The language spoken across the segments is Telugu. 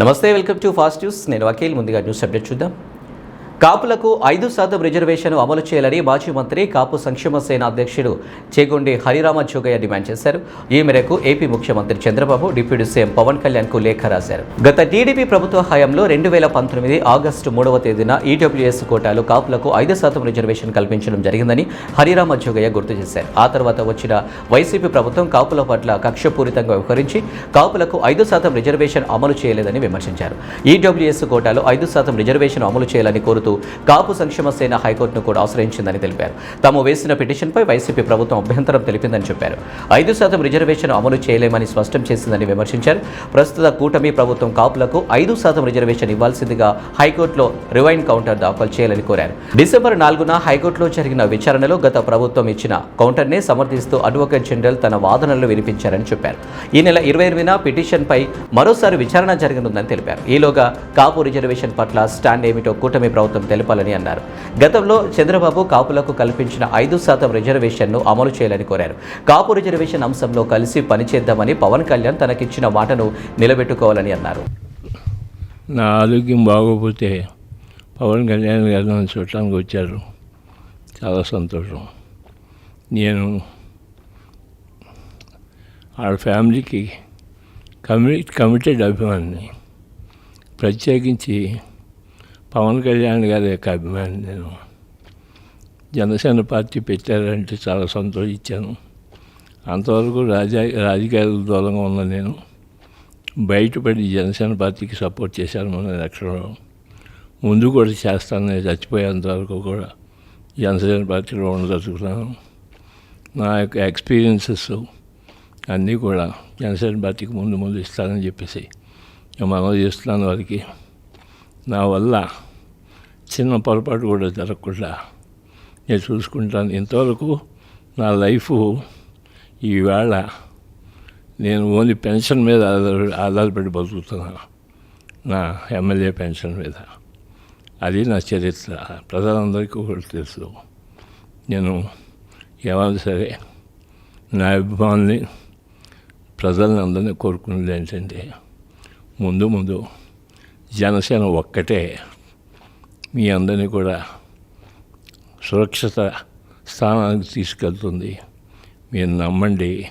నమస్తే వెల్కమ్ టు ఫాస్ట్ న్యూస్. నేను వకీల్ ముందుగా న్యూస్ అప్డేట్ చూద్దాం. కాపులకు ఐదు శాతం రిజర్వేషన్ అమలు చేయాలని మాజీ మంత్రి కాపు సంక్షేమ సేన అధ్యక్షుడు చేగొండి హరిరామ జోగయ్య డిమాండ్ చేశారు. ఈ మేరకు ఏపీ ముఖ్యమంత్రి చంద్రబాబు డిప్యూటీ సీఎం పవన్ కళ్యాణ్కు లేఖ రాశారు. గత టీడీపీ ప్రభుత్వ హయాంలో రెండు వేల పంతొమ్మిది ఆగస్టు మూడవ తేదీన ఈడబ్ల్యూఎస్ కోటాలో కాపులకు ఐదు శాతం రిజర్వేషన్ కల్పించడం జరిగిందని హరిరామ జోగయ్య గుర్తు చేశారు. ఆ తర్వాత వచ్చిన వైసీపీ ప్రభుత్వం కాపుల పట్ల కక్షపూరితంగా వ్యవహరించి కాపులకు ఐదు శాతం రిజర్వేషన్ అమలు చేయలేదని విమర్శించారు. ఈడబ్ల్యూఎస్ కోటాలో ఐదు శాతం రిజర్వేషన్ అమలు చేయాలని కోరుతూ కాపు సంక్షేమ సేన హైకోర్టును కూడా ఆశ్రయించిందని తెలిపారు. తాము వేసిన పిటిషన్పై వైసీపీ ప్రభుత్వం అభ్యంతరం తెలిపిందని చెప్పారు. ఐదు శాతం రిజర్వేషన్ అమలు చేయలేమని స్పష్టం చేసిందని విమర్శించారు. ప్రస్తుత కూటమి ప్రభుత్వం కాపులకు ఐదు శాతం రిజర్వేషన్ ఇవ్వాల్సిందిగా హైకోర్టులో రివైన్ కౌంటర్ దాఖలు చేయాలని కోరారు. డిసెంబర్ నాలుగున హైకోర్టులో జరిగిన విచారణలో గత ప్రభుత్వం ఇచ్చిన కౌంటర్నే సమర్థిస్తూ అడ్వకేట్ జనరల్ తన వాదనలు వినిపించారని చెప్పారు. ఈ నెల ఇరవై ఎనిమిదిన పిటిషన్పై మరోసారి విచారణ జరగనుందని తెలిపారు. ఈలోగా కాపు రిజర్వేషన్ పట్ల స్టాండ్ ఏమిటో కూటమి ప్రభుత్వం తెలపాలని అన్నారు. గతంలో చంద్రబాబు కాపులకు కల్పించిన ఐదు శాతం రిజర్వేషన్ను అమలు చేయాలని కోరారు. కాపు రిజర్వేషన్ అంశంలో కలిసి పనిచేద్దామని పవన్ కళ్యాణ్ తనకిచ్చిన మాటను నిలబెట్టుకోవాలని అన్నారు. నా ఆరోగ్యం బాగోకపోతే పవన్ కళ్యాణ్ గారు నన్ను చూడటానికి వచ్చారు. చాలా సంతోషం. నేను వాళ్ళ ఫ్యామిలీకి కమి కమిటెడ్ అభిమాని ప్రత్యేకించి పవన్ కళ్యాణ్ గారి యొక్క అభిమాని నేను. జనసేన పార్టీ పెట్టారంటే చాలా సంతోషించాను. అంతవరకు రాజా రాజకీయాల దూరంగా ఉన్న నేను బయటపడి జనసేన పార్టీకి సపోర్ట్ చేశాను మన ఎలక్షన్లో. ముందు కూడా చేస్తాను నేను చచ్చిపోయేంతవరకు కూడా. జనసేన పార్టీలో ఉండదలుచుకున్నాను నా యొక్క ఎక్స్పీరియన్సెస్ అన్నీ కూడా జనసేన పార్టీకి ముందు ముందు ఇస్తానని చెప్పేసి మనం చేస్తున్నాను వారికి. నా వల్ల చిన్న పొరపాటు కూడా జరగకుండా నేను చూసుకుంటాను. ఇంతవరకు నా లైఫ్ ఈవేళ నేను ఓన్లీ పెన్షన్ మీద ఆధార ఆధారపడి బతుకుతున్నాను. నా ఎమ్మెల్యే పెన్షన్ మీద. అది నా చరిత్ర. ప్రజలందరికీ కూడా తెలుసు. నేను ఏమైనా సరే నా అభిమానుల్ని ప్రజల్ని అందరినీ కోరుకునేది ఏంటంటే ముందు ముందు జనసేన ఒక్కటే మీ అందరినీ కూడా సురక్షిత స్థానానికి తీసుకెళ్తుంది. మీరు నమ్మండి.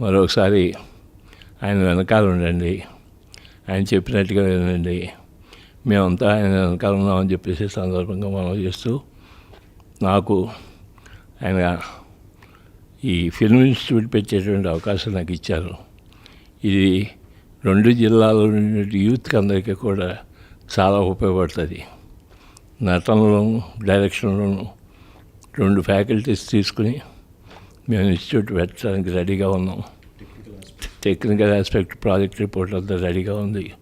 మరొకసారి ఆయన వెనకాల ఉండండి. ఆయన చెప్పినట్టుగా వినండి. మేమంతా ఆయన వెనకాల ఉన్నామని చెప్పేసి సందర్భంగా మనం చేస్తూ నాకు ఆయన ఈ ఫిల్మ్ ఇన్స్టిట్యూట్ పెట్టేటువంటి అవకాశం నాకు ఇచ్చారు. ఇది రెండు జిల్లాలో ఉండే యూత్కి అందరికీ కూడా చాలా ఉపయోగపడుతుంది. నటనలోను డైరెక్షన్లోను రెండు ఫ్యాకల్టీస్ తీసుకుని మేము ఇన్స్టిట్యూట్ పెట్టడానికి రెడీగా ఉన్నాం. టెక్నికల్ ఆస్పెక్ట్ ప్రాజెక్ట్ రిపోర్ట్ అంతా రెడీగా ఉంది.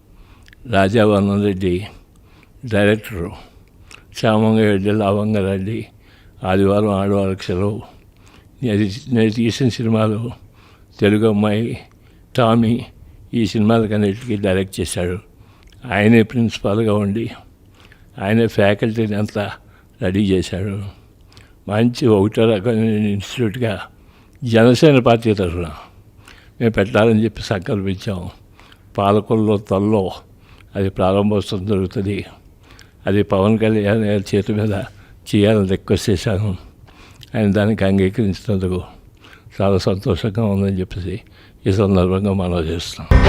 రాజావర్ణం రెడ్డి డైరెక్టరు శ్యామంగా రెడ్డి రెడ్డి ఆదివారం ఆడవాళ్ళకి సెలవు. నేను నేను తీసిన సినిమాలు తెలుగు అమ్మాయి టామీ ఈ సినిమాలకన్నిటికీ డైరెక్ట్ చేశాడు. ఆయనే ప్రిన్సిపాల్గా ఉండి ఆయన ఫ్యాకల్టీని అంతా రెడీ చేశాడు. మంచి ఒకటో రకమైన ఇన్స్టిట్యూట్గా జనసేన పార్టీ తరఫున మేము పెట్టాలని చెప్పి సంకల్పించాం. పాలకొల్లో తల్లో అది ప్రారంభోత్సవం జరుగుతుంది. అది పవన్ కళ్యాణ్ గారి చేతి మీద చేయాలని రిక్వెస్ట్ చేశాను. ఆయన దానికి అంగీకరించినందుకు చాలా సంతోషంగా ఉందని చెప్పేసి ఈ సందర్భంగా మనం చేస్తున్నాం.